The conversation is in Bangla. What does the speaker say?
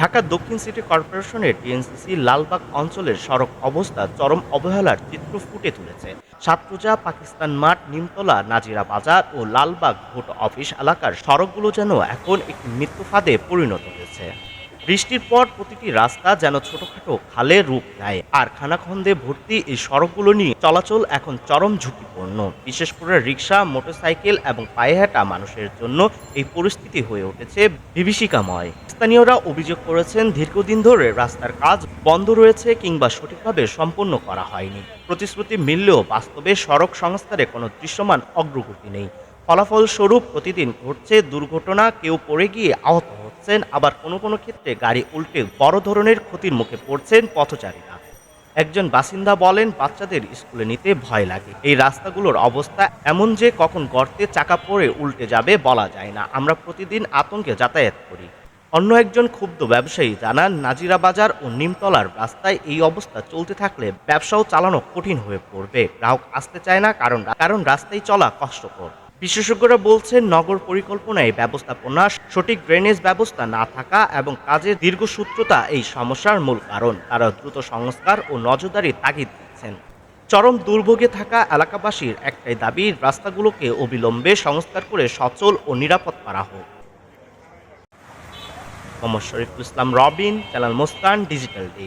ঢাকা দক্ষিণ সিটি কর্পোরেশনের টিএনসিসি লালবাগ অঞ্চলের সড়ক অবস্থা চরম অবহেলার চিত্র ফুটে তুলেছে। সাতপুজা, পাকিস্তান মাঠ, নিমতলা, নাজিরা বাজার ও লালবাগ ভোট অফিস এলাকার সড়কগুলো যেন এখন একটি মৃত্যু ফাঁদে পরিণত হয়েছে। বৃষ্টির পর প্রতিটি রাস্তা যেন ছোটখাটো খালে রূপ নেয়। আর খানাখন্দে ভর্তি এই সড়কগুলো নিয়ে চলাচল এখন চরম ঝুঁকিপূর্ণ। বিশেষ করে রিক্সা মোটরসাইকেল এবং পায়ে হাঁটা মানুষের জন্য এই পরিস্থিতি হয়ে উঠেছে বিভীষিকাময়। স্থানীয়রা অভিযোগ করেছেন, দীর্ঘদিন ধরে রাস্তার কাজ বন্ধ রয়েছে কিংবা সঠিকভাবে সম্পন্ন করা হয়নি। প্রতিশ্রুতি মিললেও বাস্তবে সড়ক সংস্কারে কোনো দৃশ্যমান অগ্রগতি নেই। ফলাফল স্বরূপ প্রতিদিন ঘটছে দুর্ঘটনা, কেউ পড়ে গিয়ে আহত হচ্ছেন আবার কোনো কোনো ক্ষেত্রে গাড়ি উল্টে বড় ধরনের ক্ষতির মুখে পড়ছেন পথচারীরা। একজন বাসিন্দা বলেন, বাচ্চাদের স্কুলে নিতে ভয় লাগে। এই রাস্তাগুলোর অবস্থা এমন যে কখন গর্তে চাকা পড়ে উল্টে যাবে বলা যায় না। আমরা প্রতিদিন আতঙ্কে যাতায়াত করি। অন্য একজন ক্ষুব্ধ ব্যবসায়ী জানান নাজিরা বাজার ও নিমতলার রাস্তায় এই অবস্থা চলতে থাকলে ব্যবসাও চালানো কঠিন হয়ে পড়বে। গ্রাহক আসতে চায় না, কারণ কারণ রাস্তায় চলা কষ্টকর। বিশেষজ্ঞরা বলছেন, নগর পরিকল্পনায় ব্যবস্থাপনা, সঠিক ড্রেনেজ ব্যবস্থা না থাকা এবং কাজের দীর্ঘসূত্রতা এই সমস্যার মূল কারণ। তারা দ্রুত সংস্কার ও নজরদারি তাগিদ দিচ্ছেন চরম দুর্ভোগে থাকা এলাকাবাসীর একটাই দাবি, রাস্তাগুলোকে অবিলম্বে সংস্কার করে সচল ও নিরাপদ করা হোক। Mohammad Shariful Islam, Robin, channel Mustan, digital day